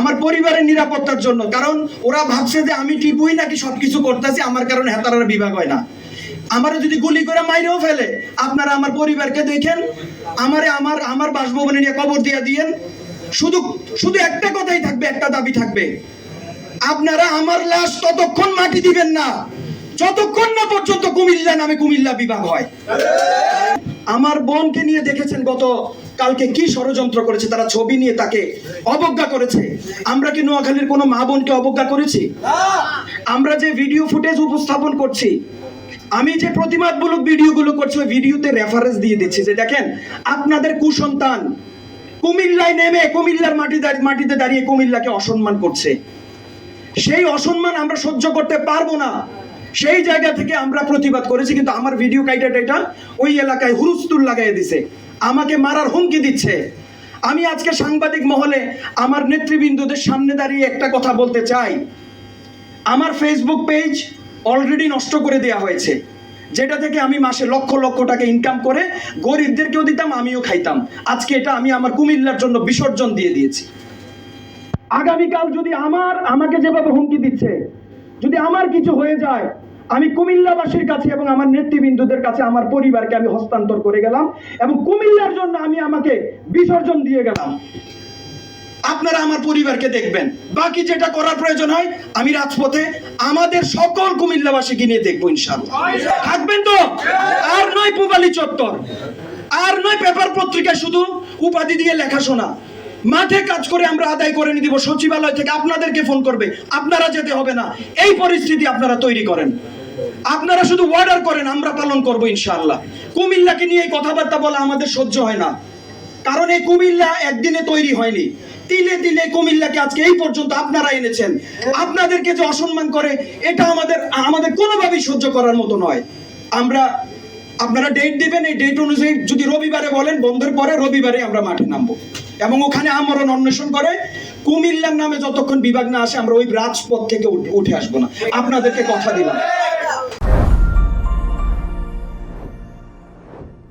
আমার পরিবারের নিরাপত্তার জন্য। কারণ ওরা ভাবছে যে আমি টিপুই নাকি সবকিছু করতেছি, আমার কারণে হেতারার বিভাগ হয় না। আমারও যদি গুলি করে মাইরেও ফেলে, আপনারা আমার পরিবারকে দেখেন, আমারে আমার আমার বাসভবনে নিয়ে কবর দিয়ে দিয়েন। শুধু শুধু একটা কথাই থাকবে, একটা দাবি থাকবে। আপনারা আমার লাশ ততক্ষণ মাটি দিবেন না, যতক্ষণ না পর্যন্ত কুমিল্লা নামে কুমিল্লা বিভাগ হয়। আমার বোনকে নিয়ে দেখেছেন গত, কালকে কি ষড়যন্ত্র করেছে, তারা ছবি নিয়ে তাকে অবজ্ঞা করেছে। আমরা কি নোয়াখালীর কোনো মা বোনকে অবজ্ঞা করেছি? আমরা যে ভিডিও ফুটেজ উপস্থাপন করছি, আমি যে প্রতিবাদমূলক ভিডিওগুলো করছি, ওই ভিডিওতে রেফারেন্স দিয়ে দিচ্ছি যে দেখেন, আপনাদের কুসন্তান কুমিল্লায় নেমে কুমিল্লার মাটি মাটিতে দাঁড়িয়ে কুমিল্লাকে অসম্মান করছে। সেই অসম্মান আমরা সহ্য করতে পারব না। সেই জায়গা থেকে আমরা প্রতিবাদ করেছি, কিন্তু আমার ভিডিও কাইটা টাইটা ওই এলাকায় হুরুস্তুল লাগাই দিছে। আমাকে মারার হুমকি দিচ্ছে। আমি আজকে সাংবাদিক মহলে আমার নেতৃবৃন্দদের সামনে দাঁড়িয়ে একটা কথা বলতে চাই। আমার ফেসবুক পেজ অলরেডি নষ্ট করে দেওয়া হয়েছে। যেটা থেকে আমি মাসে লক্ষ লক্ষ টাকা ইনকাম করে গরিবদেরকেও দিতাম, আমিও খাইতাম। আজকে এটা আমি আমার কুমিল্লার জন্য বিসর্জন দিয়ে দিয়েছি। আগামীকাল যদি আমার, আমাকে যেভাবে হুমকি দিচ্ছে যদি আমার কিছু হয়ে যায়, আমি কুমিল্লাবাসীর কাছে এবং আমার নেতৃবৃন্দদের কাছে আমার পরিবারকে আমি হস্তান্তর করে গেলাম এবং কুমিল্লার জন্য আমি আমাকে বিসর্জন দিয়ে গেলাম। আপনারা আমার পরিবারকে দেখবেন। বাকি যেটা করার প্রয়োজন হয়, আমি রাজপথে আমাদের সকল কুমিল্লাবাসীকে নিয়ে দেখব ইনশাআল্লাহ। থাকবেন তো? আর নয় পুবালি চত্বর। আর নয় পেপার পত্রিকায় শুধু উপাধি দিয়ে লেখাশোনা। মাঠে কাজ করে আমরা আদায় করে নিয়ে দিব, সচিবালয় থেকে আপনাদেরকে ফোন করবে। আপনারা যেতে হবে না। এই পরিস্থিতি আপনারা তৈরি করেন। আপনারা শুধু অর্ডার করেন, আমরা পালন করব ইনশাআল্লাহ। কুমিল্লাকে নিয়ে এই কথাবার্তা বলা আমাদের সহ্য হয় না। কারণ এই কুমিল্লা একদিনে তৈরি হয়নি। তিলে তিলে কুমিল্লাকে আজকে এই পর্যন্ত আপনারা এনেছেন। আপনাদেরকে যে অসম্মান করে, এটা আমাদের আমাদের কোনোভাবেই সহ্য করার মতো নয়। আমরা, আপনারা ডেট দিবেন, এই ডেট অনুযায়ী যদি রবিবারে বলেন, বন্ধের পরে রবিবারে আমরা মাঠে নামবো। এবং ওখানে আমরণ অন্বেষণ করে। কুমিল্লার নামে যতক্ষণ বিভাগ না আসে, আমরা ওই রাজপথ থেকে উঠে আসব না। আপনাদেরকে কথা দিলাম।